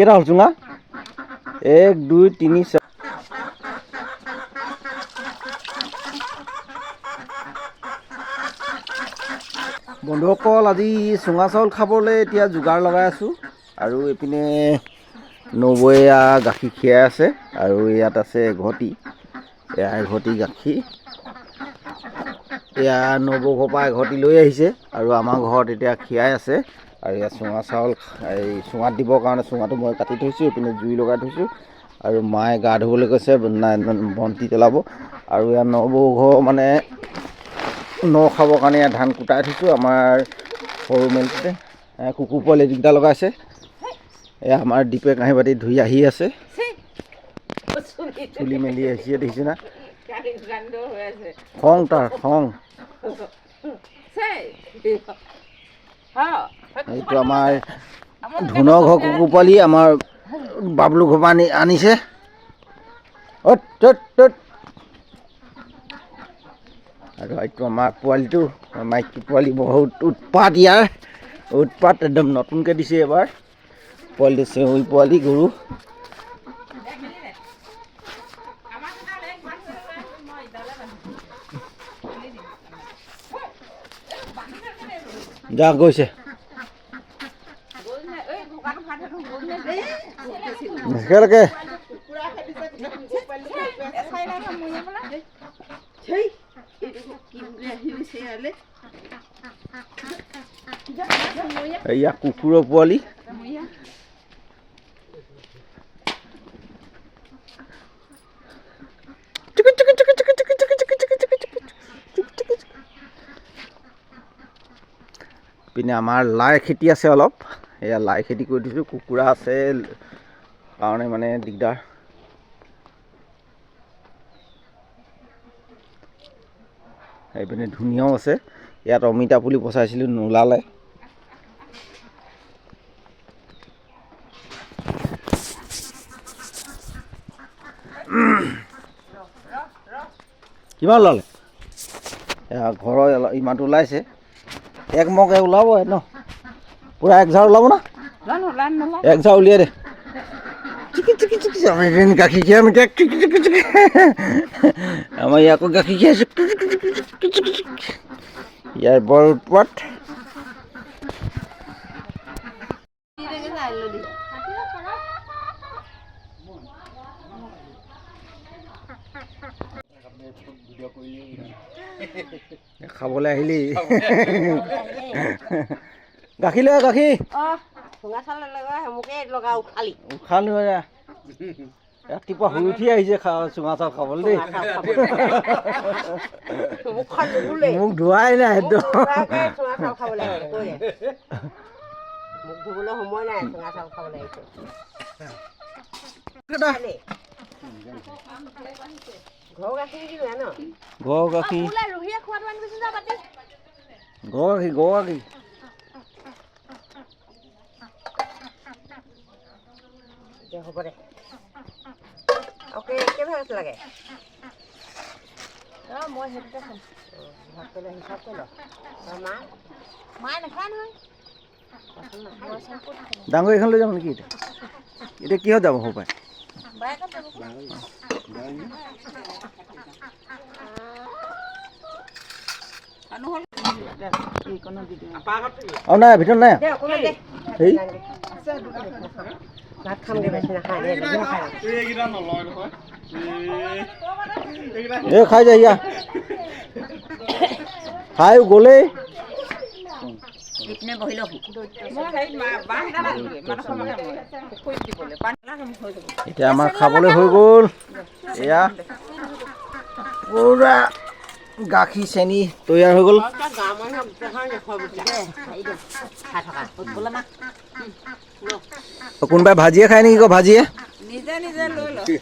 কেইটা হ'ল চুঙা? এক দুই তিনি চাৰি। বন্ধুসকল আজি চুঙা চাউল খাবলৈ এতিয়া যোগাৰ লগাই আছোঁ আৰু এইপিনে নবৈয়া গাখীৰ খীৰাই আছে আৰু ইয়াত আছে এঘটি। এয়া এঘটি গাখীৰ। এয়া নবৌ ঘৰৰ পৰা এঘটি লৈ আহিছে আৰু আমাৰ ঘৰত এতিয়া খীৰাই আছে। আৰু ইয়াত চুঙা চাউল এই চুঙাত দিবৰ কাৰণে চুঙাটো মই কাটি থৈছোঁ এইপিনে জুই লগাই থৈছোঁ আৰু মায়ে গা ধুবলৈ কৈছে বন্তি জ্বলাব আৰু ইয়াত নবৌ ঘৰ মানে ন খাবৰ কাৰণে ইয়াত ধান কুটাই থৈছোঁ আমাৰ সৰু মেলটোতে কুকুৰ পোৱালি যিকেইটা লগাইছে এয়া আমাৰ দীপে কাঁহী বাতি ধুই আহি আছে চুলি মেলি আহিছে দেখিছে না খং তাৰ খং এইটো আমাৰ ধুনৰ ঘৰ কুকুৰ পোৱালি আমাৰ বাবলু ঘৰ পৰা আনি আনিছে। অ'ত ত'ত ত'ত আৰু এইটো আমাৰ পোৱালিটো মাইকী পোৱালি বহুত উৎপাত ইয়াৰ। উৎপাত একদম নতুনকৈ দিছে এবাৰ পোৱালিটো চেউৰী পোৱালি, গৰু। যা গৈছে। একেলগে এয়া কুকুৰৰ পোৱালি পিনে আমাৰ লাই খেতি আছে অলপ এয়া লাই খেতি কৰি দিছোঁ কুকুৰা আছে কাৰণে মানে দিগদাৰ। এইপিনে ধুনীয়াও আছে। ইয়াত অমিতা পুলি পচাইছিলোঁ নোলালে। কিমান ওলালে? ঘৰৰ ইমানটো ওলাইছে। এক মগে ওলাব ন? পূৰা এক ঝাৰ ওলাব না? এক ঝাৰ উলিয়াই দে। চিকি চিকি চিকি আমি এদিন গাখীৰ খীৰাম এতিয়া চিকি চিকি চিকি। আমাৰ ইয়াত আকৌ গাখীৰ খীৰাইছে চিকি চিকি চিকি চিকি চিকি ইয়াৰ বৰ উৎপাত খাবলৈ আহিলি গাখীৰ লৈ আহ, গাখীৰ উশাহ লৈ ৰাতিপুৱা শুই উঠি আহিছে খা চুঙা চাউল খাবলৈ দেই। মোক ধোৱাই নাই একদম। মোক ধুবলৈ সময় নাই চুঙা চাউল খাবলৈ আহিছে। ঘৰ গাখীৰ কি ন? ঘৰ গাখীৰ। ঘৰ গাখীৰ ঘৰ গাখীৰ। এতিয়া হ'ব দে। অ'কে কেইভাগ লাগে। মই সেইটোতে খাম। হিচাপ কৰি ল। মা? মায়ে নাখায় নহয়। ডাঙৰ এইখন লৈ যাম নেকি এতিয়া? এতিয়া কিহত যাব হ'ব পাৰে আৰু নাই ভিতৰত নাই। দে অকণমান দে হেৰি ভাত খামগৈ বেছি নাখায় দে বেছিহে খায় এই খাই যায় ইয়া। খাই গ'লেই এতিয়া আমাৰ খাবলৈ হৈ গ'ল। এয়া। পুৰা গাখীৰ চেনি তৈয়াৰ হৈ গ'ল। কোনোবাই ভাজিয়ে খায় নেকি আকৌ ভাজিয়ে? নিজে নিজে লৈ ল। এই।